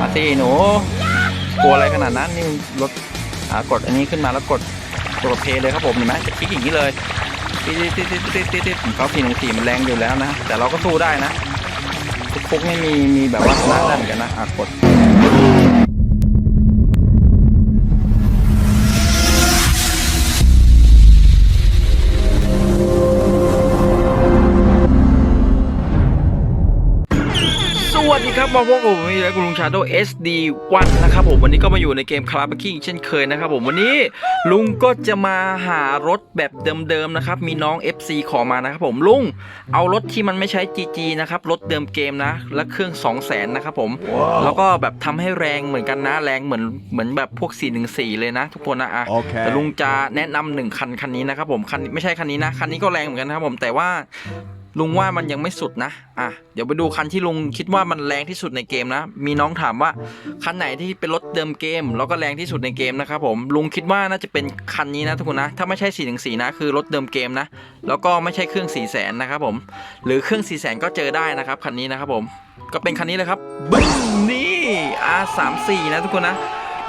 มาสิหนู กลัวอะไรขนาดนั้นนี่รถอากดอันนี้ขึ้นมาแล้วกดกดเพลย์เลยครับผมเห็นไหมจะคลิกอย่างนี้เลยติดติดติดติดติดติดเขาสี่หนึ่งสี่มันแรงอยู่แล้วนะ แต่เราก็สู้ได้นะทุกฟุกไม่มีมีแบบว่าชนะได้เหมือนกันนะอะกด ครับมาพบกับผมอีกแล้วคุณลุงชาโด SD1 นะครับผมวันนี้ก็มาอยู่ในเกมคาราบ a กิ้งเช่นเคยนะครับผมวันนี้ลุงก็จะมาหารถแบบเดิมๆนะครับมีน้อง FC ขอมานะครับผมลุงเอารถที่มันไม่ใช้ GG นะครับรถเดิมเกมนะ และเครื่อง 2 0 0 0 0นนะครับผมแล้วก็แบบทำให้แรงเหมือนกันนะแรงเหมือนเหมือนแบบพวก 414 เลยนะ ทุกคนนะอะ Okay. แต่ลุงจะแนะนำหนึ่งคันคันนี้นะครับผมคันไม่ใช่คันนี้นะคันนี้ก็แรงเหมือนกันนะครับผมแต่ว่า ลุงว่ามันยังไม่สุดนะ อะ เดี๋ยวไปดูคันที่ลุงคิดว่ามันแรงที่สุดในเกมนะ มีน้องถามว่าคันไหนที่เป็นรถเดิมเกม แล้วก็แรงที่สุดในเกมนะครับผม ลุงคิดว่าน่าจะเป็นคันนี้นะทุกคนนะ ถ้าไม่ใช่4ี่งสนะคือรถเดิมเกมนะ แล้วก็ไม่ใช่เครื่อง4ี่แสนนะครับผม หรือเครื่อง4ี่แสนก็เจอได้นะครับคันนี้นะครับผม ก็เป็นคันนี้เลยครับ บึ้งนี่ R34 นะทุกคนนะ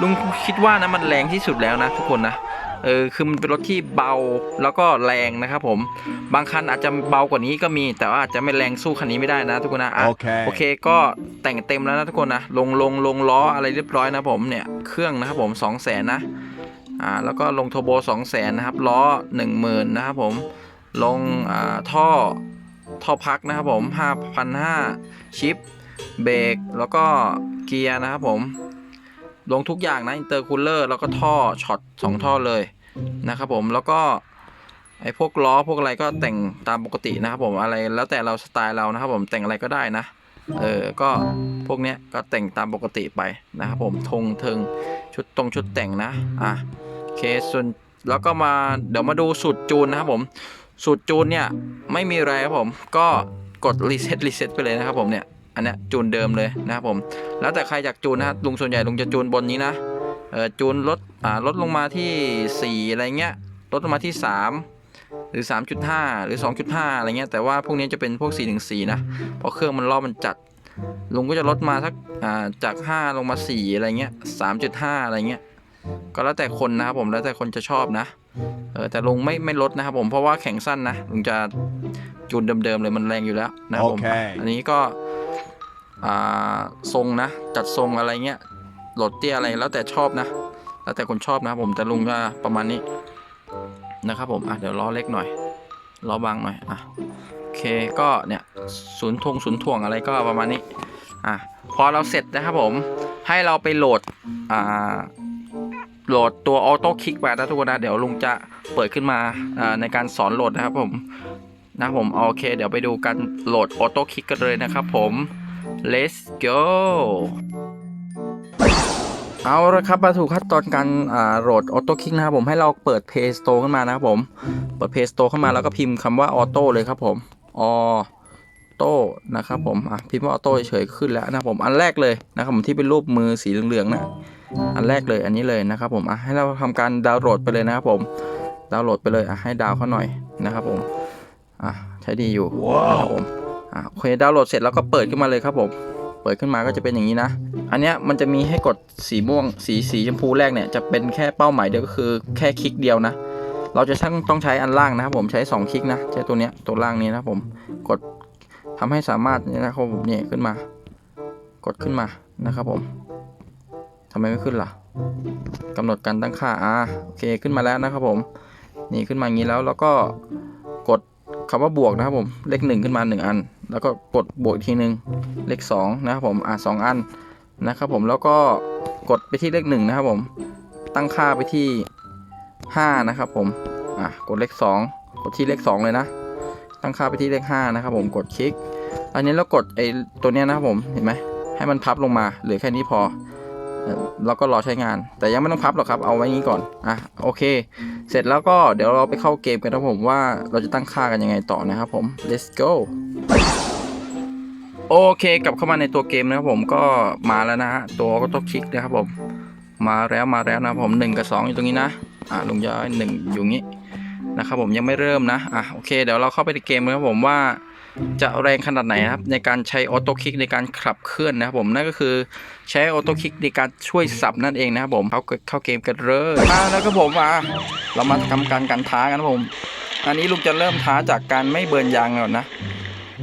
ลุงคิดว่านะมันแรงที่สุดแล้วนะทุกคนนะ เออคือมันเป็นรถที่เบาแล้วก็แรงนะครับผมบางคันอาจจะเบากว่านี้ก็มี แต่ว่าอาจจะไม่แรงสู้คันนี้ไม่ได้นะทุกคนนะอะโอเคโอเค ก็แต่งเต็มแล้วนะทุกคนนะลงลงลงล้ออะไรเรียบร้อยนะผมเนี่ยเครื่องนะครับผม2 0 0แสนนะอ่าแล้วก็ลงโทโบ2 0 0แสนนะครับล้อ 1 0,000นะครับผมลงอ่าท่อท่อพักนะครับผม5,500ชิปเบรกแล้วก็เกียร์นะครับผม ลงทุกอย่างนะอินเตอร์คูลเลอร์แล้วก็ท่อช็อตสองท่อเลยนะครับผมแล้วก็ไอ้พวกล้อพวกอะไรก็แต่งตามปกตินะครับผมอะไรแล้วแต่เราสไตล์เรานะครับผมแต่งอะไรก็ได้นะเออก็พวกเนี้ยก็แต่งตามปกติไปนะครับผมธงเทิงชุดตรงชุดแต่งนะอะโอเคส่วนแล้วก็มาเดี๋ยวมาดูสูตรจูนนะครับผมสูตรจูนเนี่ยไม่มีอะไรครับผมก็กดรีเซ็ตรีเซ็ตไปเลยนะครับผมเนี่ย อันเนี้ยจูนเดิมเลยนะครับผม แล้วแต่ใครอยากจูนนะครับลุงส่วนใหญ่ลุงจะจูนบนนี้นะเออจูนลดอ่าลดลงมาที่ 4 อะไรเงี้ยลดลงมาที่ 3 หรือ 3.5 หรือ 2.5 อะไรเงี้ยแต่ว่าพวกนี้จะเป็นพวก414นะเพราะเครื่องมันรอบมันจัดลุงก็จะลดมาสักอ่าจาก 5 ลงมา 4 อะไรเงี้ย 3.5 อะไรเงี้ย ก็แล้วแต่คนนะครับผม แล้วแต่คนจะชอบนะ เออแต่ลุงไม่ไม่ลดนะครับผม เพราะว่าแข็งสั้นนะ ลุงจะจูนเดิมๆเลยมันแรงอยู่แล้วนะครับผมโอเคอันนี้ก็อ่า ทรงนะ จัดทรงอะไรเงี้ยโหลดเตี้ยอะไรแล้วแต่ชอบนะ แล้วแต่คนชอบนะผมแต่ลุงก็ประมาณนี้นะครับผมอะเดี๋ยวล้อเล็กหน่อยล้อบางหน่อยอะโอเคก็เนี่ยศูนย์ทงศูนย์ถ่วงอะไรก็ประมาณนี้อะพอเราเสร็จนะครับผมให้เราไปโหลดอ่าโหลดตัวออโต้คลิกไปนะทุกคนนะเดี๋ยวลุงจะเปิดขึ้นมาอ่าในการสอนโหลดนะครับผมนะผมโอเค เดี๋ยวไปดูการโหลดออโต้คลิกกันเลยนะครับผม let's go เอาละครับมาถูกขั้นตอนการโหลดออโต้คิกนะครับผมให้เราเปิด Play Store ขึ้นมานะครับผม เปิด Play Store ขึ้นมาแล้วก็พิมพ์คำว่าออโต้เลยครับผมออโต้นะครับผมอะพิมพ์ว่าออโต้เฉยขึ้นแล้วนะครับผมอันแรกเลยนะครับผมที่เป็นรูปมือสีเหลืองๆนะอันแรกเลยอันนี้เลยนะครับผมอะให้เราทำการดาวน์โหลดไปเลยนะครับผมดาวน์โหลดไปเลยอะให้ดาวเขาหน่อยนะครับผมอะใช้ดีอยู่นะครับผม อะโอเคดาวน์โหลดเสร็จแล้วก็เปิดขึ้นมาเลยครับผมเปิดขึ้นมาก็จะเป็นอย่างนี้นะ อันเนี้ยมันจะมีให้กดสีม่วง สีสีชมพูแรกเนี่ยจะเป็นแค่เป้าหมายเดียวก็คือแค่คลิกเดียวนะ เราจะต้องต้องใช้อันล่างนะครับผมใช้ 2 คลิกนะใช้ตัวเนี้ยตัวล่างนี้นะผมกดทำให้สามารถนี่นะครับผมเนี่ยขึ้นมา กดขึ้นมานะครับผมทำไมไม่ขึ้นล่ะกำหนดการตั้งค่าอ่าโอเคขึ้นมาแล้วนะครับผม นี่ขึ้นมาอย่างนี้แล้วแล้วก็ คำว่าบวกนะครับผมเลขหนึ่งขึ้นมาหนึ่งอัน แล้วก็กดบวกอีกทีหนึ่งเลขสองนะครับผมอ่าสองอันนะครับผมแล้วก็กดไปที่เลขหนึ่งนะครับผมตั้งค่าไปที่ห้านะครับผมอ่ากดเลขสองกดที่เลขสองเลยนะ ตั้งค่าไปที่เลขห้านะครับผมกดคลิก อันนี้เรากดไอ้ตัวเนี้ยนะครับผมเห็นไหมให้มันพับลงมาเหลือแค่นี้พอ แล้วก็รอใช้งาน แต่ยังไม่ต้องพับหรอกครับ เอาไว้นี้ก่อน อะ โอเค เสร็จแล้วก็เดี๋ยวเราไปเข้าเกมกันนะผมว่าเราจะตั้งค่ากันยังไงต่อนะครับผม let's go โอเค กลับเข้ามาในตัวเกมนะครับผมก็มาแล้วนะฮะ ตัวก็ต้องคลิกนะครับผม มาแล้วมาแล้วนะผม1กับ 2 อยู่ตรงนี้นะ อ่าลุงย้อยหนึ่งอยู่งี้นะครับผมยังไม่เริ่มนะ อะ โอเค เดี๋ยวเราเข้าไปในเกมนะครับผมว่า จะแรงขนาดไหนนะครับ ในการใช้ออโต้คลิกในการขับเคลื่อนนะครับผมนั่นก็คือใช้ออโต้คลิกในการช่วยสับนั่นเองนะครับผมเข้าเข้าเกมกันเลยมาแล้วก็ผมมาเรามาทำการการท้ากันนะครับผม อันนี้ลุงจะเริ่มท้าจากการไม่เบิร์นยางก่อนนะ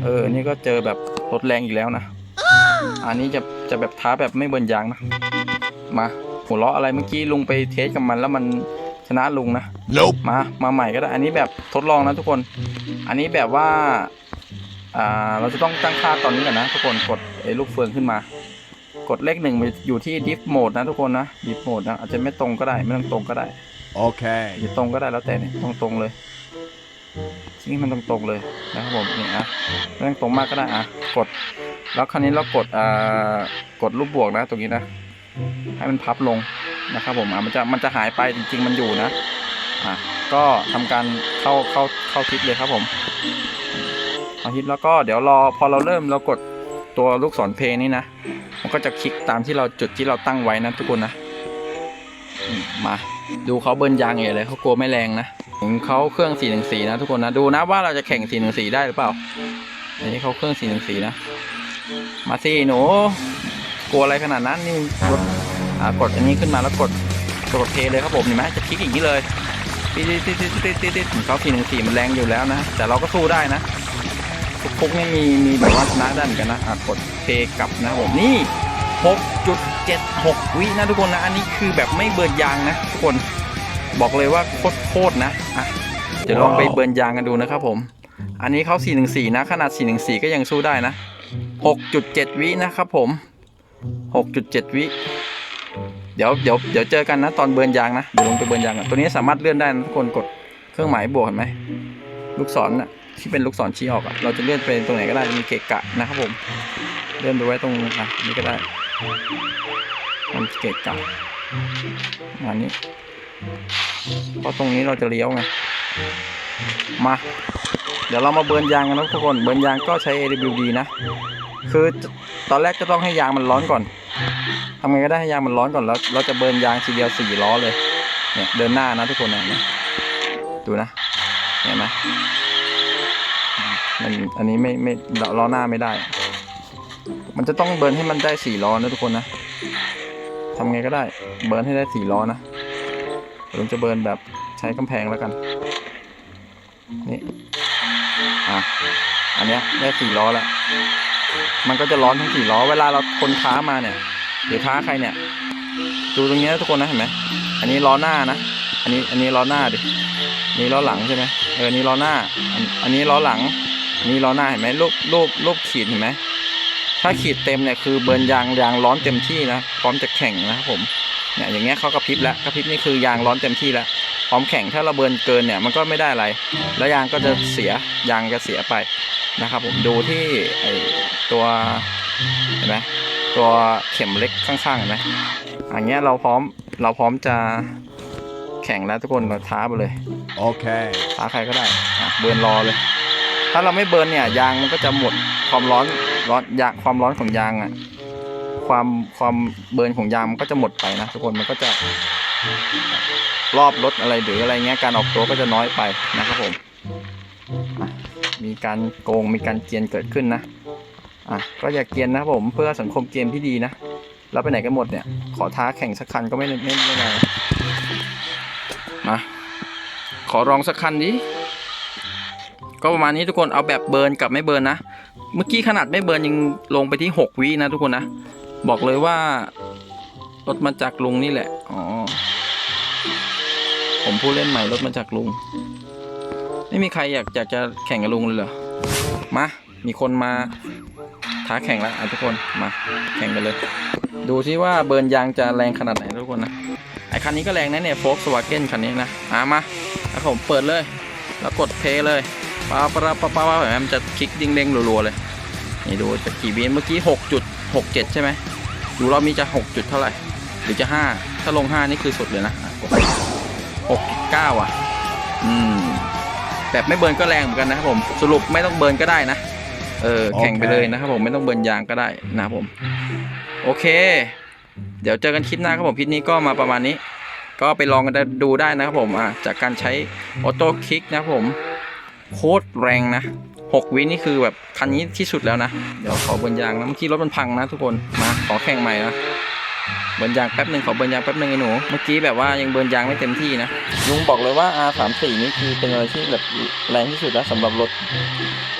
เออนี่ก็เจอแบบรถแรงอีกแล้วนะ อันนี้จะจะแบบท้าแบบไม่เบิร์นยางนะมาหัวเราะอะไรเมื่อกี้ลุงไปเทสกับมันแล้วมันชนะลุงนะ Nope. มา มาใหม่ก็ได้ อันนี้แบบทดลองนะทุกคน อันนี้แบบว่าอ่า เราจะต้องตั้งค่าตอนนี้ก่อนนะทุกคนกดไอ้ลูกเฟืองขึ้นมา กดเลขหนึ่งอยู่ที่ดิฟโหมดนะทุกคนนะดิฟโหมดนะอาจจะไม่ตรงก็ได้ไม่ต้องตรงก็ได้ Okay. จะตรงก็ได้แล้วแต่เนี่ยตรงตรงๆเลยนี่มันตรงตรงๆเลยนะครับผมนี่อะไม่ต้องตรงมากก็ได้อะกด แล้วคราวนี้เรากดอ่ากดรูปบวกนะตรงนี้นะ ให้มันพับลงนะครับผมอะมันจะมันจะหายไปจริง ๆ มันอยู่นะอะก็ทำการเข้าเข้าเข้าทิศเลยครับผม เข้าทิศแล้วก็เดี๋ยวรอพอเราเริ่มเรากดตัวลูกศรเพลงนี่นะ มันก็จะคลิกตามที่เราจุดที่เราตั้งไว้นะทุกคนนะมาดูเขาเบิร์นยางใหญ่เลยเขากลัวไม่แรงนะของเขาเครื่อง414นะทุกคนนะดูนะว่าเราจะแข่ง414ได้หรือเปล่าอันนี้เขาเครื่อง414นะ มาสิหนูกลัวอะไรขนาดนั้นนี่รถอ่ากดอันนี้ขึ้นมาแล้วกดกดเพลเลยครับผมเห็นไหมจะคลิกอย่างนี้เลยติดติดติดติดติดติดเขา414มันแรงอยู่แล้วนะแต่เราก็สู้ได้นะ ทุกคนี่มีมีแบบว่าชนะได้เหมือนกันนะอะกดเพย์กลับนะผมนี่6.76 วินะทุกคนนะ อันนี้คือแบบไม่เบิร์นยางนะทุกคนบอกเลยว่าโคตรโคตรนะอะเดี๋ยวลองไปเบิร์นยางกันดูนะครับผม อันนี้เขา414 นะ ขนาด 414 ก็ยังสู้ได้นะ 6.7 วินะครับผม 6.7 วิ เดี๋ยวเดี๋ยวเดี๋ยวเจอกันนะ ตอนเบิร์นยางนะเดี๋ยวลงไปเบิร์นยางกันตัวนี้สามารถเลื่อนได้นะทุกคนกดเครื่องหมายบวกเห็นไหมลูกศรน่ะ ที่เป็นลูกศรชี้ออกอะเราจะเลื่อนไปตรงไหนก็ได้มีเกะกะนะครับผมเลื่อนไปไว้ตรงอะนี่ก็ได้ มันเกะกะอันนี้เพราะตรงนี้เราจะเลี้ยวไงมา เดี๋ยวเรามาเบิร์นยางกันนะทุกคนเบิร์นยางก็ใช้ AWD นะ คือตอนแรกจะต้องให้ยางมันร้อนก่อนทำไงก็ได้ให้ยางมันร้อนก่อนแล้ว เราจะเบิร์นยางทีเดียวสี่ล้อเลยเนี่ยเดินหน้านะทุกคนนะดูนะเห็นไหม มันอันนี้ไม่ไม่ล้อหน้าไม่ได้ มันจะต้องเบิร์นให้มันได้สี่ล้อนะทุกคนนะทำไงก็ได้เบิร์นให้ได้สี่ล้อนะผมจะเบิร์นแบบใช้กำแพงแล้วกัน นี่ อะ อันเนี้ยได้สี่ล้อแล้ว มันก็จะร้อนทั้งสี่ล้อ เวลาเราคนท้ามาเนี่ย หรือท้าใครเนี่ย ดูตรงนี้ทุกคนนะเห็นไหม อันนี้ล้อหน้านะ อันนี้ อันนี้ล้อหน้าดิน,นี้ล้อหลังใช่ไหมเออ นี้ล้อหน้า อันนี้ล้อหลัง นี้ล้อหน้าเห็นไหมรูปรูปรูปขีดเห็นไหมถ้าขีดเต็มเนี่ยคือเบิร์นยางยางร้อนเต็มที่นะพร้อมจะแข่งนะครับผมเนี่ยอย่างเงี้ยเขากระพริบแล้วกระพริบนี่คือยางร้อนเต็มที่แล้วพร้อมแข่งถ้าเราเบิร์นเกินเนี่ยมันก็ไม่ได้อะไร แล้วยางก็จะเสียยางจะเสียไปนะครับผมดูที่ไอตัวเห็นไหมตัวเข็มเล็กข้างๆเห็นไหมอย่างเงี้ยเราพร้อมเราพร้อมจะแข่งแล้วทุกคนเราท้าไปเลย Okay. ท้าใครก็ได้อะเบิร์นรอเลย ถ้าเราไม่เบิร์นเนี่ยยางมันก็จะหมดความร้อนร้อนยางความร้อนของยางอะความความเบิร์นของยางมันก็จะหมดไปนะทุกคนมันก็จะรอบรถอะไรหรืออะไรเงี้ยการออกตัวก็จะน้อยไปนะครับผมมีการโกงมีการเกียนเกิดขึ้นนะอะก็อย่าเกียนนะครับผมเพื่อสังคมเกมที่ดีนะแล้วไปไหนกันหมดเนี่ย ขอท้าแข่งสักคันก็ไม่ไม่ไม่ได้มาขอลองสักคันดิ ก็ประมาณนี้ทุกคนเอาแบบเบิร์นกับไม่เบิร์นนะ เมื่อกี้ขนาดไม่เบิร์นยังลงไปที่ 6 วินะทุกคนนะ บอกเลยว่ารถมาจากลุงนี่แหละ อ๋อ ผมผู้เล่นใหม่รถมาจากลุง ไม่มีใครอยากอยากจะแข่งกับลุงเลยเหรอ มา มีคนมาท้าแข่งแล้วอะทุกคน มาแข่งกันเลย ดูที่ว่าเบิร์นยางจะแรงขนาดไหนทุกคนนะ ไอคันนี้ก็แรงนะเนี่ยโฟกสวาเก้นคันนี้นะ อะมาแล้วผมเปิดเลย แล้วกดเพลย์เลย ป้าป้าป้าป้าป้าเห็นไหมมันจะคลิกดิ้งเด้งรัวๆเลย นี่ดูจะกี่วิเมื่อกี้หกจุดหกเจ็ดใช่ไหมดูรอบนี้จะหกจุดเท่าไหร่ หรือจะห้าถ้าลงห้านี่คือสุดเลยนะหกเก้าอะ อืม แบบไม่เบิร์นก็แรงเหมือนกันนะครับผม สรุปไม่ต้องเบิร์นก็ได้นะ เออ แข่งไปเลยนะครับผมไม่ต้องเบิร์นยางก็ได้นะครับผม โอเค เดี๋ยวเจอกันคลิปหน้าครับผมคลิปนี้ก็มาประมาณนี้ก็ไปลองกันดูได้นะครับผมอะจากการใช้ออโต้คลิกนะครับผม โคตรแรงนะหกวินี่คือแบบคันนี้ที่สุดแล้วนะ เดี๋ยวขอเบินยางนะเมื่อกี้รถมันพังนะทุกคน มาขอแข่งใหม่นะเบิร์นยางแป๊บหนึ่งขอเบิร์นยางแป๊บหนึ่งไอ้หนู เมื่อกี้แบบว่ายังเบิร์นยางไม่เต็มที่นะ ลุงบอกเลยว่า R34 นี่คือเป็นอะไรที่แบบแรงที่สุดแล้วสำหรับรถ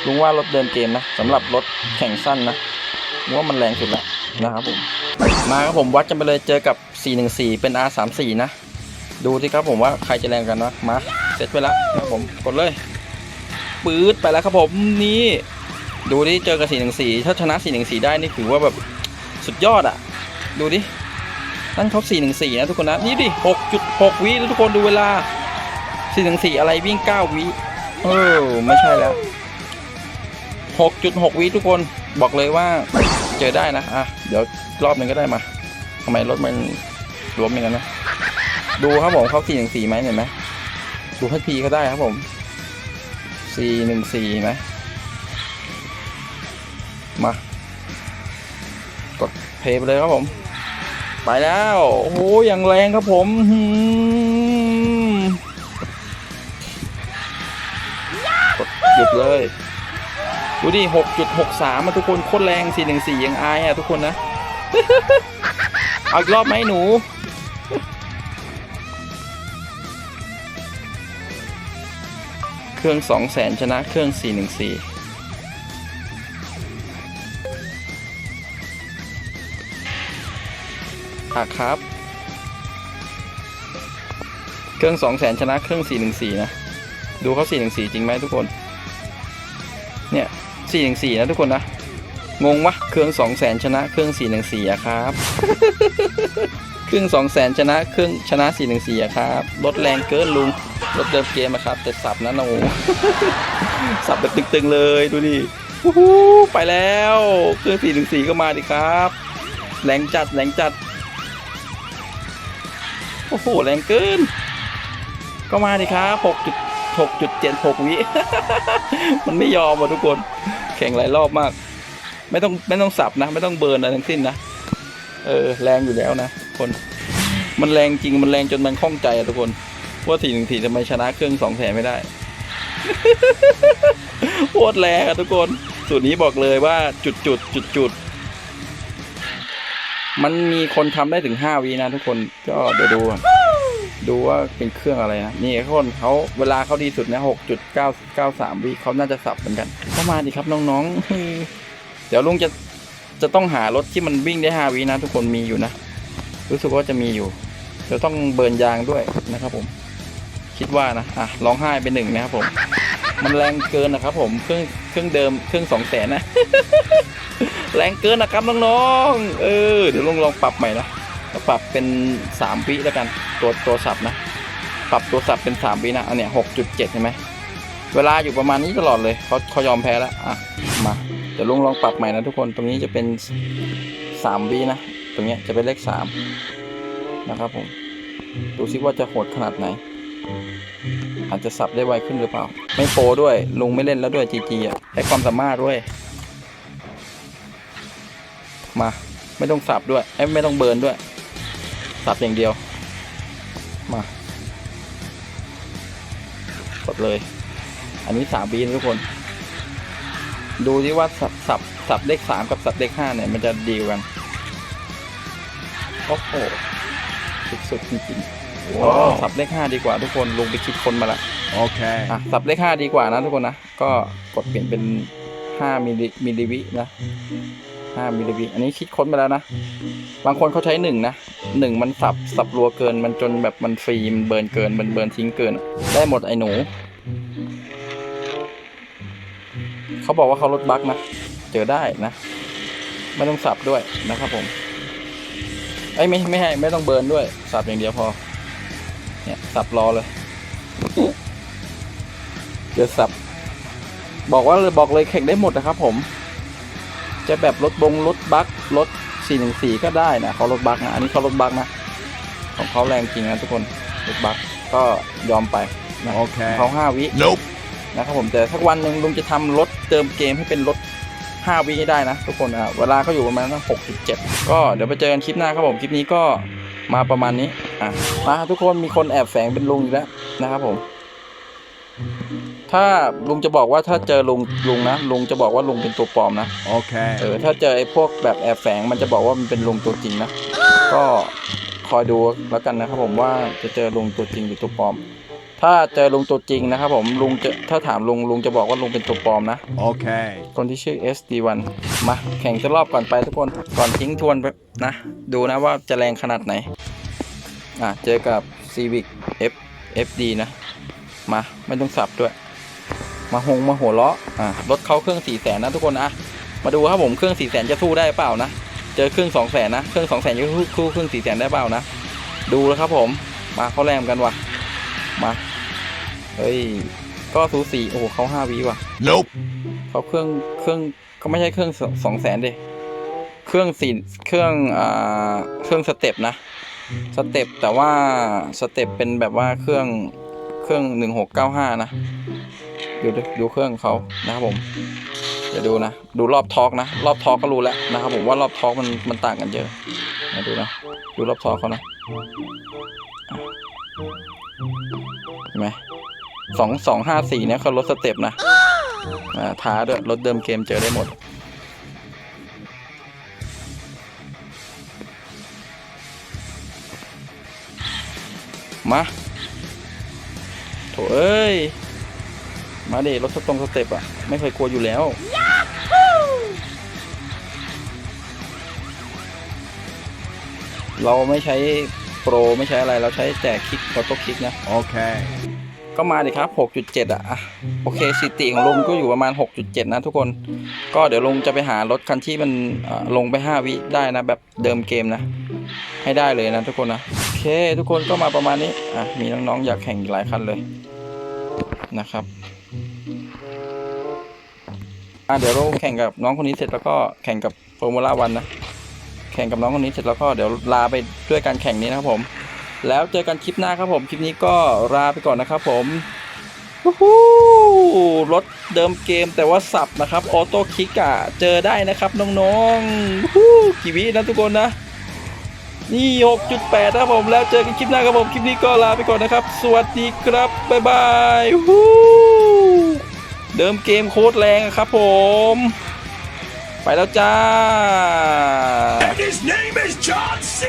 ลุงว่ารถเดินเกมนะสำหรับรถแข่งสั้นนะว่ามันแรงสุดแล้วนะครับผม มาครับผมวัดกันไปเลยเจอกับ 414 เป็น R34 นะ ดูสิครับผมว่าใครจะแรงกันนะมาเสร็จไปแล้วครับผมกดเลย ปื๊ดไปแล้วครับผมนี่ ดูดิเจอกับ414ถ้าชนะ414ได้นี่ถือว่าแบบสุดยอดอะ ดูดินั่นเขา414นะทุกคนนะนี่ดิ6.6วิแล้วทุกคนดูเวลา414อะไรวิ่ง9วิเออไม่ใช่แล้ว6.6วิทุกคนบอกเลยว่าเจอได้นะอะเดี๋ยวรอบหนึ่งก็ได้มาทำไมรถมันรวมอย่างนั้นนะดูครับผมเขา414ไหมเห็นไหมดูให้พีก็ได้ครับผม 414ไหมมากดเพย์ไปเลยครับผม ไปแล้ว โอ้โหอย่างแรงครับผมกดหยุดเลย ดูดิ6.63มาทุกคนโคตรแรง414ยังอายอะทุกคนนะ เอาอีกรอบไหมหนู รื่อง 200,000ชนะเครื่อง 414อะครับ เครื่อง200,000ชนะเครื่อง 414 นะ ดูเขา414 จริงไหมทุกคน เนี่ย414 นะทุกคนนะ งงวะเครื่อง200,000ชนะเครื่อง 414อะครับ เครื่อง200,000ชนะเครื่องชนะ 414อะครับรถแรงเกินลุง รถเดิมเกมอะครับ แต่สับนะโนสับแบบตึงๆเลยดูดิไปแล้วเครื่อง414ก็มาดิครับ แรงจัดแรงจัด โอ้โห แรงเกิน ก็มาดิครับ6จุด6จุด76วิมันไม่ยอมว่ะทุกคน แข่งหลายรอบมาก ไม่ต้องไม่ต้องสับนะ ไม่ต้องเบิร์นอะไรทั้งสิ้นนะ เออ แรงอยู่แล้วนะคน มันแรงจริงมันแรงจนมันคล่องใจอะทุกคน ว่าทีหนึ่งทีทำไมชนะเครื่องสองแสนไม่ได้ โคตรแรงอะทุกคน สูตรนี้บอกเลยว่าจุดจุดจุดจุดมันมีคนทำได้ถึงห้าวินะทุกคนก็เดี๋ยวดู ดูว่าเป็นเครื่องอะไรนะ นี่คนเขาเวลาเขาดีสุดนะหกจุดเก้าเก้าสามวิเขาน่าจะสับเหมือนกันเข้ามาดิครับน้องๆ เดี๋ยวลุงจะจะต้องหารถที่มันวิ่งได้ห้าวินะทุกคนมีอยู่นะ รู้สึกว่าจะมีอยู่เดี๋ยวต้องเบิร์นยางด้วยนะครับผม คิดว่านะอะร้องไห้เป็นหนึ่งนะครับผม มันแรงเกินนะครับ ผมเครื่องเครื่องเดิมเครื่องสองแสนนะ แรงเกินนะครับน้องๆเออเดี๋ยวลองลองปรับใหม่นะปรับเป็นสามวิแล้วกันตัวตัวสับนะ ปรับตัวสับเป็นสามวินะอันเนี้ยหกจุดเจ็ดใช่ไหมเวลาอยู่ประมาณนี้ตลอดเลยเขาเขายอมแพ้แล้วอะมาเดี๋ยวลุงลองปรับใหม่นะทุกคนตรงนี้จะเป็นสามวินะตรงเนี้ยจะเป็นเลขสามนะครับผมดูซิว่าจะโหดขนาดไหน อาจจะสับได้ไวขึ้นหรือเปล่า ไม่โปด้วยลุงไม่เล่นแล้วด้วยจีจีอะใช้ความสามารถด้วย มาไม่ต้องสับด้วยเอ้ไม่ต้องเบิร์นด้วย สับอย่างเดียว มากดเลย อันนี้สามบีนทุกคน ดูที่ว่าสับสับสับเลขสามกับสับเลขห้าเนี่ย มันจะดีกัน โอ้โหสุดๆจริงๆ สับเลขห้าดีกว่าทุกคนลุงไปคิดคนมาละ Okay. อะสับเลขห้าดีกว่านะทุกคนนะ ก็กดเปลี่ยนเป็นห้ามิลลิมิลลิวินะห้ามิลลิวิอันนี้คิดค้นไปแล้วนะ บางคนเขาใช้หนึ่งนะหนึ่งมันสับสับรัวเกิน มันจนแบบมันฟรีมันเบิร์นเกินมันเบิร์นทิ้งเกิน ได้หมดไอ้หนู เขาบอกว่าเขาลดบั๊กนะ เจอได้นะ ไม่ต้องสับด้วยนะครับผมเอ้ยไม่ไม่ให้ไม่ต้องเบิร์นด้วย สับอย่างเดียวพอ เนี่ยสับรอเลยเดี๋ยวสับ บอกว่าเลยบอกเลยแข่งได้หมดนะครับผม จะแบบรถบงรถบัครถ414ก็ได้นะเขารถบัคนะอันนี้เขารถบัคนะของเขาแรงจริงนะทุกคนรถบัคก็ยอมไปนะโอเคเขาห้าวิ Nope. นะครับผมแต่สักวันหนึ่งลุงจะทำรถเติมเกมให้เป็นรถ5วิให้ได้นะทุกคนอะเวลาเขาอยู่ประมาณตั้ง6.7ก็เดี๋ยวไปเจอกันคลิปหน้าครับผมคลิปนี้ก็มาประมาณนี้ อะมาทุกคนมีคนแอบแฝงเป็นลุงอีกแล้วนะครับผม ถ้าลุงจะบอกว่าถ้าเจอลุงลุงนะลุงจะบอกว่าลุงเป็นตัวปลอมนะ Okay. เออถ้าเจอไอ้พวกแบบแอบแฝงมันจะบอกว่ามันเป็นลุงตัวจริงนะก็คอยดูแล้วกันนะครับผมว่าจะเจอลุงตัวจริงหรือตัวปลอม ถ้าเจอลุงตัวจริงนะครับผมลุงจะถ้าถามลุงลุงจะบอกว่าลุงเป็นตัวปลอมนะ Okay. คนที่ชื่อ SD1 มาแข่งสักรอบก่อนไปทุกคนก่อนทิ้งทวนไปนะดูนะว่าจะแรงขนาดไหน อะเจอกับ Civic F FD นะ มาไม่ต้องสับด้วย มาหงมาหัวเราะอะรถเข้าเครื่อง4แสนนะทุกคนอะมาดูครับผมเครื่อง4แสนจะสู้ได้เปล่านะเจอเครื่อง2แสนนะเครื่อง2แสนจะสู้เครื่อง4แสนได้เปล่านะดูแล้วครับผมมาเขาแรงกันว่ะมาเฮ้ยก็สูสีโอ้โหเขา5วิว่ะ Nope. เขาเครื่องเครื่องเขาไม่ใช่เครื่องสองแสนดิเครื่องสี่เครื่องอ่าเครื่องสเต็ปนะ สเต็ปแต่ว่าสเต็ปเป็นแบบว่าเครื่องเครื่องหนึ่งหกเก้าห้านะดูดูเครื่องเขานะครับผมเดี๋ยวดูนะ ดูรอบทอร์กนะ รอบทอร์กก็รู้แล้วนะครับผมว่ารอบทอร์กมันมันต่างกันเยอะมาดูนะดูรอบทอร์กเขานะเห็นไหมสองสองห้าสี่เนี่ยเขาลดสเต็ปนะท้าด้วยรถเดิมเกมเจอได้หมด มาโถเอ้ย มาดิรถสตรงสเต็ปอะไม่เคยกลัวอยู่แล้ว เราไม่ใช้โปรไม่ใช้อะไรเราใช้แต่คลิกออโต้คลิกนะ Okay. ก็มาดิครับ 6.7 อะอะโอเคสถิติของลุงก็อยู่ประมาณ 6.7 นะทุกคน ก็เดี๋ยวลุงจะไปหารถคันที่มันอ่าลงไป 5 วิได้นะ แบบเดิมเกมนะ ให้ได้เลยนะทุกคนนะโอ เคทุกคนก็มาประมาณนี้อะมีน้องๆอยากแข่งอีกหลายคันเลยนะครับอะเดี๋ยวเราแข่งกับน้องคนนี้เสร็จแล้วก็แข่งกับโฟร์มูล่าวันนะแข่งกับน้องคนนี้เสร็จแล้วก็เดี๋ยวลาไปด้วยการแข่งนี้นะครับผม แล้วเจอกันคลิปหน้าครับผมคลิปนี้ก็ลาไปก่อนนะครับผมรถเดิมเกมแต่ว่าสับนะครับออโต้คิกอะเจอได้นะครับน้องๆกี่วินะทุกคนนะ นี่6.8นะครับผมแล้วเจอกันคลิปหน้าครับผมคลิปนี้ก็ลาไปก่อนนะครับ สวัสดีครับบ๊ายบายฮู้เดิมเกมโคตรแรงครับผม ไปแล้วจ้า His name is John C.